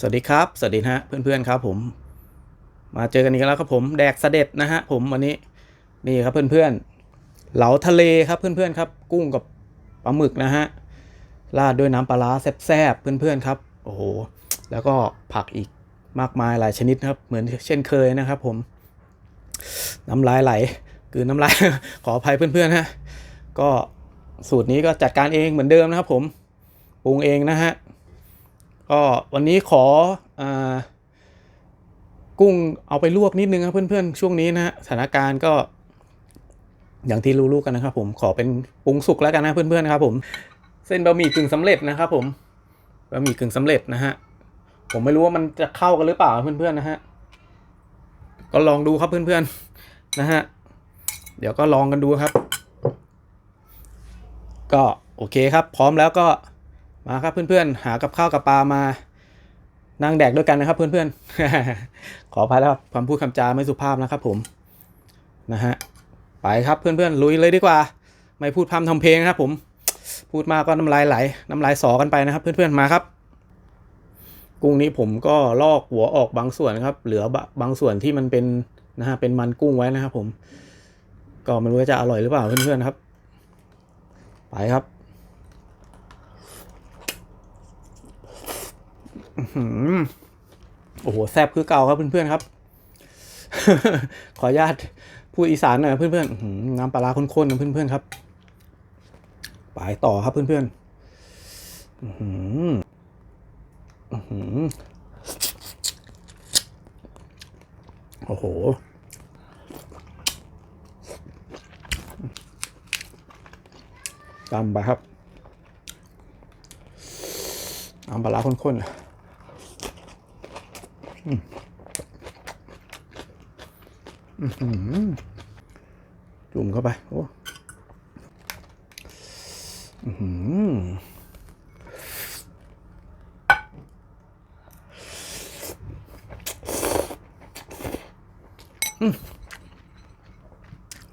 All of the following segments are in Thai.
สวัสดีครับ สวัสดีนะฮะเพื่อนๆครับผม มาเจอกันอีกแล้วครับผมแดกเสด็จนะฮะผมวันนี้นี่ครับเพื่อนๆเหลาทะเลครับเพื่อนๆครับ กุ้งกับปลาหมึกนะฮะราดด้วยน้ำปลาร้าแซ่บๆเพื่อนๆครับโอ้โหแล้วก็ผักอีกมากมายหลายชนิดครับ เหมือนเช่นเคยนะครับผม น้ำลายไหลคือน้ำลายขออภัยเพื่อนๆฮะก็สูตรนี้ก็จัดการเองเหมือนเดิมนะครับผมปรุงเองนะฮะ ก็วันนี้ขออกุ้งเอาไปลวกนิดนึงครับเพื่อนๆ ช่วงนี้นะสถานการณ์ก็อย่างที่รู้ๆกันนะครับ ผมขอเป็นปรุงสุกแล้วกันนะเพื่อนๆครับ ผมเส้นบะหมี่กึ่งสำเร็จนะครับ ผมบะหมี่กึ่งสำเร็จนะฮะผมไม่รู้ว่ามันจะเข้ากันหรือเปล่าเพื่อนๆนะฮะก็ลองดูครับเพื่อนๆนะฮะเดี๋ยวก็ลองกันดูครับ ก็โอเคครับ พร้อมแล้วก็ มาครับเพื่อนๆ หากับข้าวกับปลามานั่งแดกด้วยกันนะครับเพื่อนๆ ขออภัยแล้วครับคำพูดคำจาไม่สุภาพนะครับผมนะฮะไปครับเพื่อนๆลุยเลยดีกว่า ไม่พูดพร่ำทำเพลงนะครับผม พูดมากก็น้ำลายไหลน้ำลายสอกันไปนะครับ เพื่อนๆมาครับ กุ้งนี้ผมก็ลอกหัวออกบางส่วนครับ เหลือบางส่วนที่มันเป็นนะฮะเป็นมันกุ้งไว้นะครับผม ก็ไม่รู้จะอร่อยหรือเปล่าเพื่อนๆครับ ไปครับ หืม โอ้โห แซบคือเก่าครับเพื่อนๆครับ ขออนุญาตพูดอีสานหน่อยเพื่อนๆอื้อหือน้ำปลาร้าข้นๆนะเพื่อนๆครับ ไปต่อครับเพื่อนๆอื้อหืออื้อหือโอ้โหตามไปครับน้ำปลาร้าข้นๆ จุ่มเข้าไป โอ้หืออืม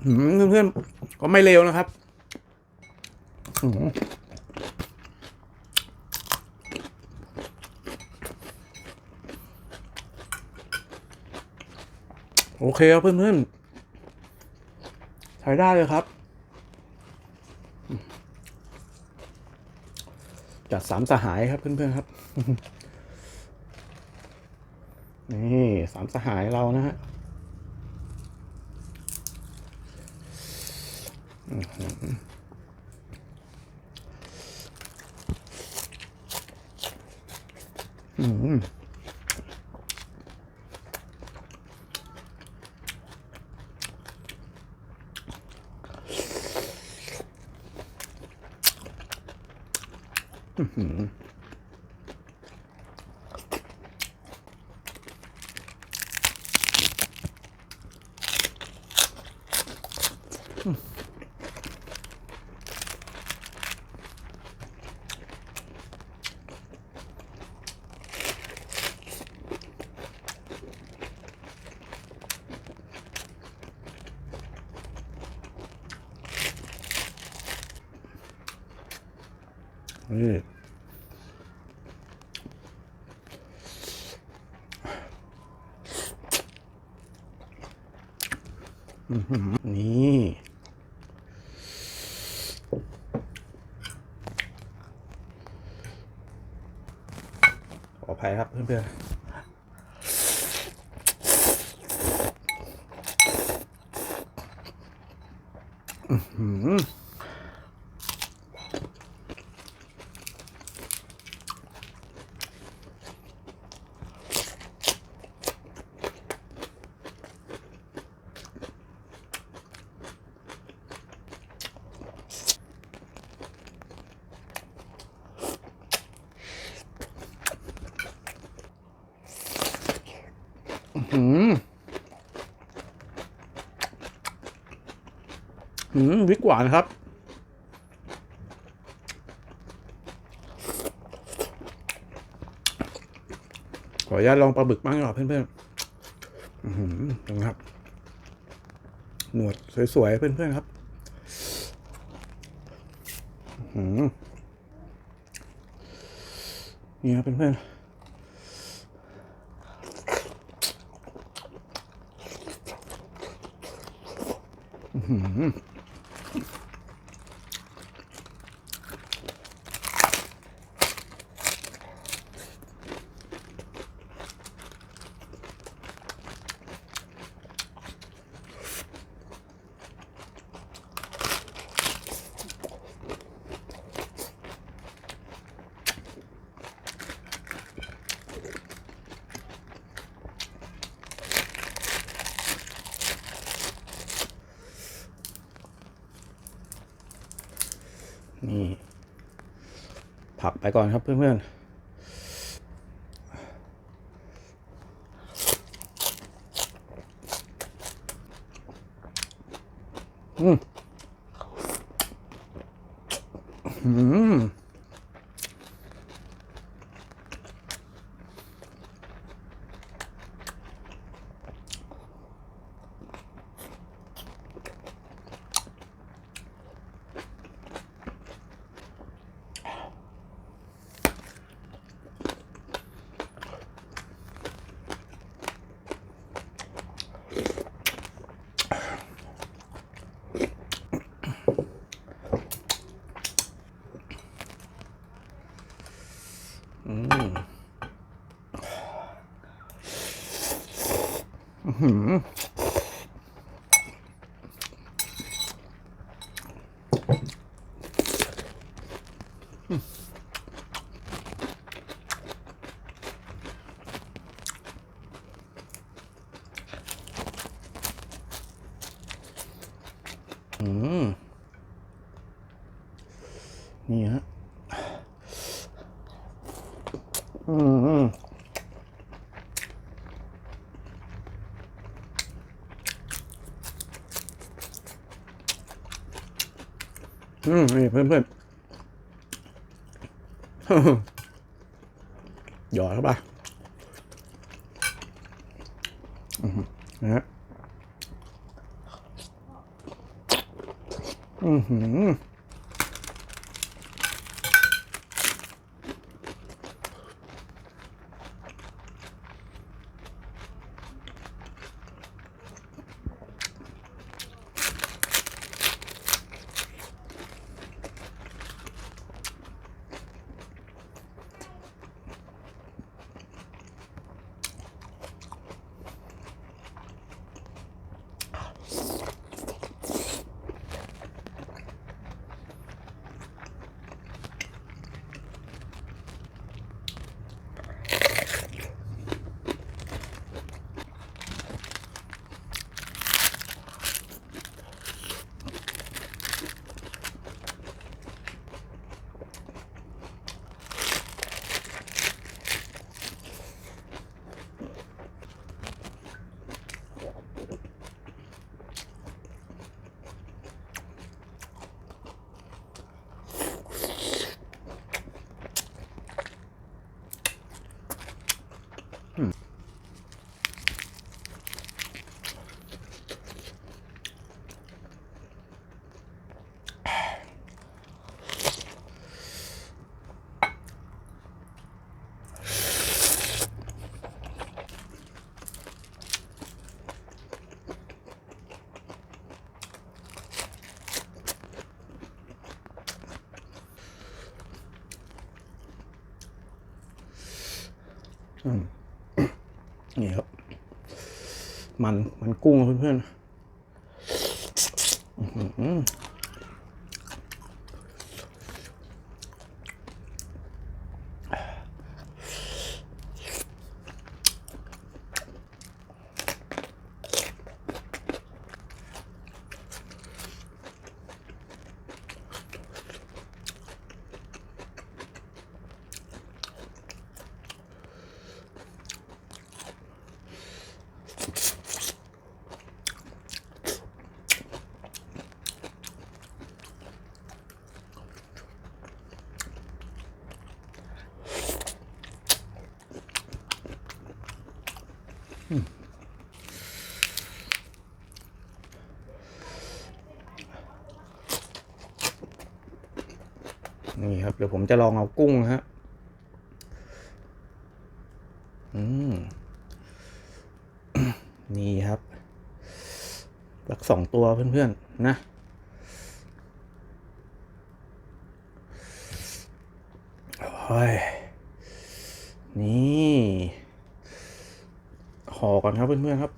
อื้อหือเพื่อนๆก็ไม่เลวนะครับอื้อหือ โอเคครับเพื่อนๆใช้ได้เลยครับ จัดสามสหายครับเพื่อนๆครับ นี่สามสหายเรานะฮะอื้อ หืออื้อหือนี่อื้อหือ นี่ขออภัยครับเพื่อนๆ หืมหืมวิกหวานครับ ขออนุญาตลองปลาบึกบ้างหรอเพื่อนๆอือหือนะครับ หนวดสวยๆ เพื่อนๆ ครับ อื้อหือนี่ครับเพื่อนๆ หื นี่ผักไปก่อนครับเพื่อนๆ อืมอื้อหืออืมนี่ฮะ อืมอืมนี่เพื่อนเพื่อนหยอดเข้าไปอือหือนะฮะอือหือ นี่ครับ มันมันกุ้งเพื่อนๆ นี่ครับเดี๋ยวผมจะลองเอากุ้งนะฮะอืมนี่ครับสักสองตัวเพื่อนๆ นะ โอ้ย นี่ ห่อก่อนครับเพื่อนๆ ครับ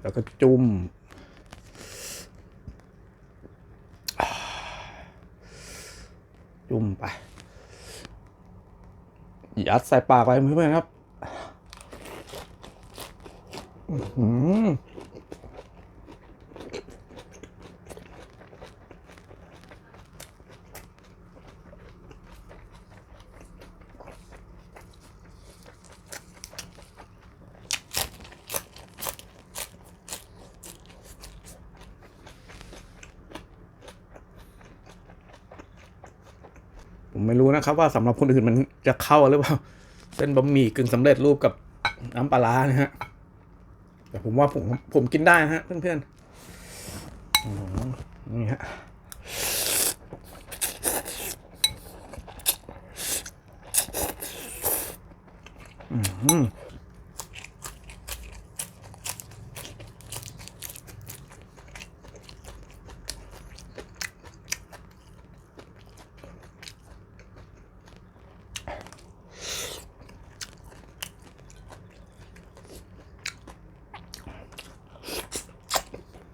แล้วก็จุ่มอ่า จุ่มไปยัดใส่ปากไปเพื่อนๆครับ อืม ไม่รู้นะครับว่าสำหรับคนอื่นมันจะเข้าหรือเปล่าเส้นบะหมี่กึ่งสำเร็จรูปกับน้ำปลานะฮะแต่ผมว่าผมผมกินได้นะฮะ เพื่อนๆอื้อหือนี่ฮะอื้อ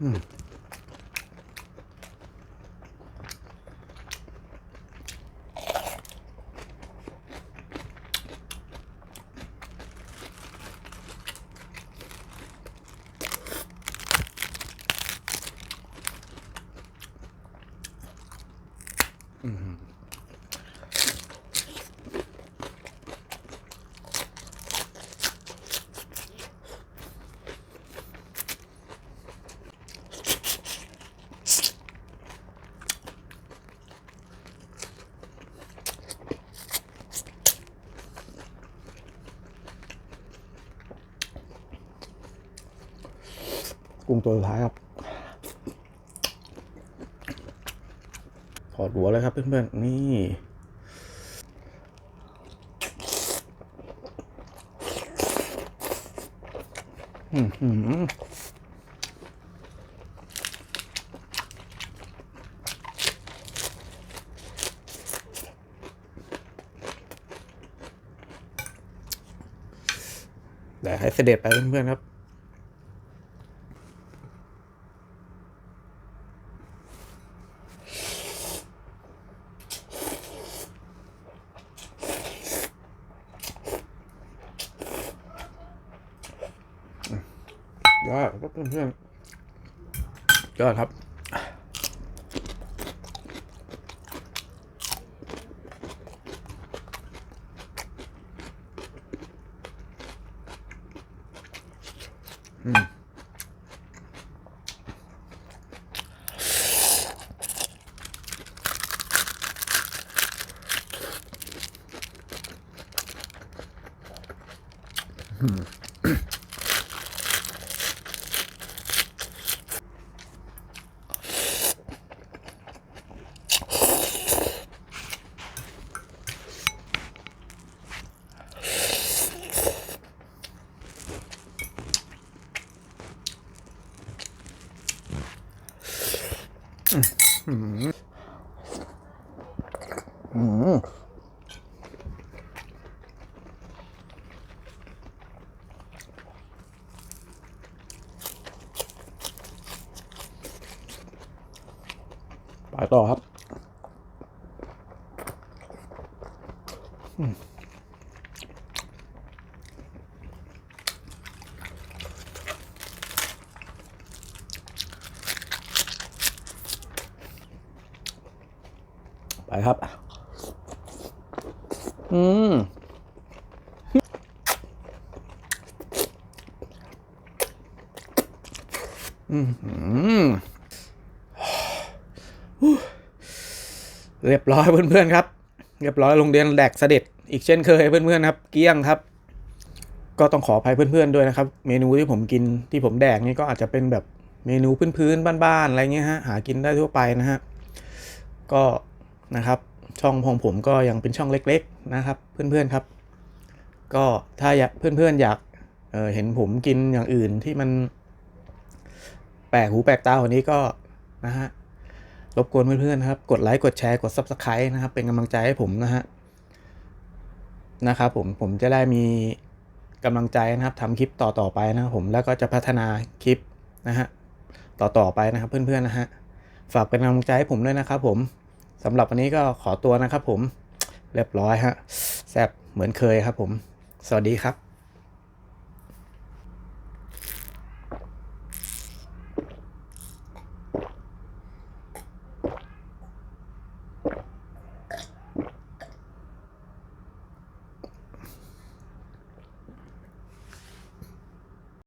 หื กุ้งตัวสุดท้ายครับถอดหัวเลยครับเพื่อนๆ นี่อือหือเดี๋ยวให้เสด็จไปเพื่อนๆครับ ครับเพื่อนๆยอดครับอืมอืม อืม ไปครับอืมอืมเรียบร้อยเพื่อนๆครับ เรียบร้อยโรงเรียนแดกเสด็จ อีกเช่นเคยเพื่อนๆครับ เกลี้ยงครับ ก็ต้องขออภัยเพื่อนๆด้วยนะครับ เมนูที่ผมกินที่ผมแดกนี่ก็อาจจะเป็นแบบเมนูพื้นๆบ้านๆอะไรเงี้ยฮะหากินได้ทั่วไปนะฮะก็ นะครับ ช่องของผมก็ยังเป็นช่องเล็ก ๆนะครับ เพื่อนๆครับ ก็ถ้าอยากเพื่อนๆอยากเเห็นผมกินอย่างอื่นที่มันแปลกหูแปลกตากว่านี้ก็นะฮะรบกวนเพื่อนๆครับ กดไลค์กดแชร์กด Subscribe นะครับ เป็นกำลังใจให้ผมนะฮะนะครับผมผมจะได้มีกำลังใจนะครับทำคลิปต่อๆไปนะครับผมแล้วก็จะพัฒนาคลิปนะฮะต่อๆไปนะครับเพื่อนๆนะฮะฝากเป็นกำลังใจให้ผมด้วยนะครับผม สำหรับวันนี้ก็ขอตัวนะครับผม เรียบร้อยฮะแซบเหมือนเคยครับผม สวัสดีครับ